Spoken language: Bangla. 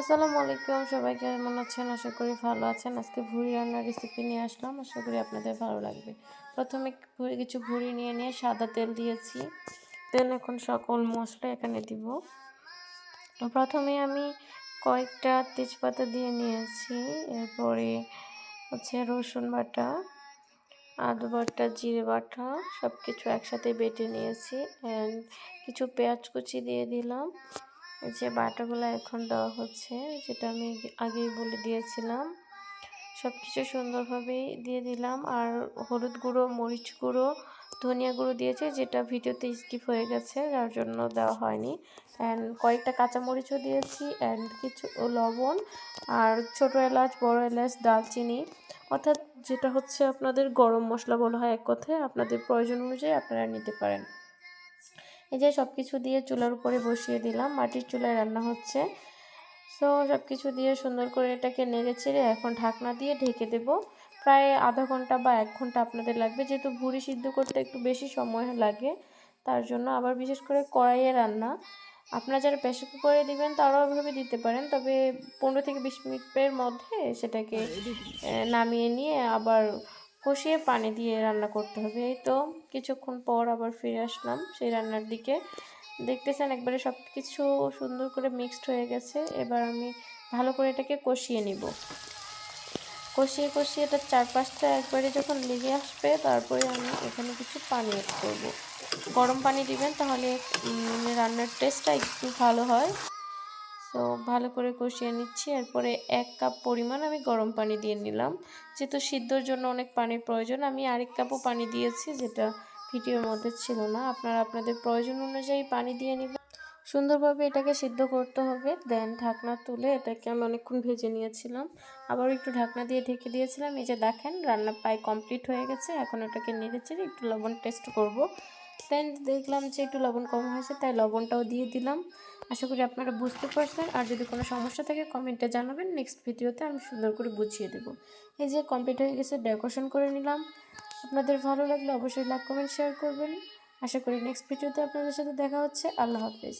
আসসালামু আলাইকুম, সবাই কেমন আছেন? আশা করি ভালো আছেন। আজকে ভুড়ি রান্নার রেসিপি নিয়ে আসলাম। আশা করি আপনাদের ভালো লাগবে। প্রথমে কিছু ভুড়ি নিয়ে নিয়ে সাদা তেল দিয়েছি। তেল এখন সকল মশলা এখানে দিব। প্রথমে আমি কয়েকটা তেজপাতা দিয়ে নিয়েছি। এরপরে হচ্ছে রসুন বাটা, আদু বাটা, জিরে বাটা সব কিছু একসাথে বেটে নিয়েছি। অ্যান্ড কিছু পেঁয়াজ কুচি দিয়ে দিলাম। যে বাটাগুলো এখন দেওয়া হচ্ছে, যেটা আমি আগেই বলে দিয়েছিলাম। সব কিছু সুন্দরভাবেই দিয়ে দিলাম। আর হলুদ গুঁড়ো, মরিচ গুঁড়ো, ধনিয়া গুঁড়ো দিয়েছে, যেটা ভিডিওতে স্কিপ হয়ে গেছে, যার জন্য দেওয়া হয়নি। অ্যান্ড কয়েকটা কাঁচামরিচও দিয়েছি অ্যান্ড কিছু লবণ, আর ছোটো এলাচ, বড় এলাচ দালচিনি অর্থাৎ যেটা হচ্ছে আপনাদের গরম মশলা বলা হয় এক কথায়, আপনাদের প্রয়োজন অনুযায়ী আপনারা নিতে পারেন। এই যে সব কিছু দিয়ে চুলার উপরে বসিয়ে দিলাম, মাটির চুলায় রান্না হচ্ছে। সো সব কিছু দিয়ে সুন্দর করে এটাকে নেড়ে চেড়ে এখন ঢাকনা দিয়ে ঢেকে দেব। প্রায় আধা ঘণ্টা বা এক ঘণ্টা আপনাদের লাগবে, যেহেতু ভুড়ি সিদ্ধ করতে একটু বেশি সময় লাগে, তার জন্য আবার বিশেষ করে কড়াইয়ে রান্না। আপনারা যারা প্রেশার কুকারে দিবেন, তারাও ওইভাবে দিতে পারেন, তবে পনেরো থেকে বিশ মিনিটের মধ্যে সেটাকে নামিয়ে নিয়ে আবার কষিয়ে পানি দিয়ে রান্না করতে হবে। এই তো কিছুক্ষণ পর আবার ফিরে আসলাম সেই রান্নার দিকে। দেখতেছেন একবারে সব কিছু সুন্দর করে মিক্সড হয়ে গেছে। এবার আমি ভালো করে এটাকে কষিয়ে নিব। কষিয়ে কষিয়ে এটার চারপাশটা একবারে যখন লেগে আসবে, তারপরে আমি এখানে কিছু পানি অ্যাড করব। গরম পানি দিবেন তাহলে রান্নার টেস্টটা একটু ভালো হয়। তো ভালো করে কষিয়ে নিচ্ছি। এরপরে এক কাপ পরিমাণ আমি গরম পানি দিয়ে নিলাম। যেহেতু সিদ্ধর জন্য অনেক পানির প্রয়োজন, আমি আরেক কাপও পানি দিয়েছি, যেটা ভিডিওর মধ্যে ছিল না। আপনারা আপনাদের প্রয়োজন অনুযায়ী পানি দিয়ে নেবেন। সুন্দরভাবে এটাকে সিদ্ধ করতে হবে, দেন ঢাকনা তুলে এটাকে আমি অনেকক্ষণ ভেজে নিয়েছিলাম। আবার একটু ঢাকনা দিয়ে ঢেকে দিয়েছিলাম। এই যে দেখেন, রান্না প্রায় কমপ্লিট হয়ে গেছে। এখন এটাকে নেড়ে চেড়ে একটু লবণ টেস্ট করব। দেন দেখলাম যে একটু লবণ কম হয়েছে, তাই লবণটাও দিয়ে দিলাম। আশা করি আপনারা বুঝতে পারছেন। আর যদি কোনো সমস্যা থাকে কমেন্টে জানাবেন। নেক্সট ভিডিওতে আমি সুন্দর করে বুঝিয়ে দেবো। এই যে কমপ্লিট হয়ে গেছে ডেকোরেশন করে নিলাম। আপনাদের ভালো লাগলে অবশ্যই লাইক কমেন্ট শেয়ার করবেন। আশা করি নেক্সট ভিডিওতে আপনাদের সাথে দেখা হচ্ছে। আল্লাহ হাফিজ।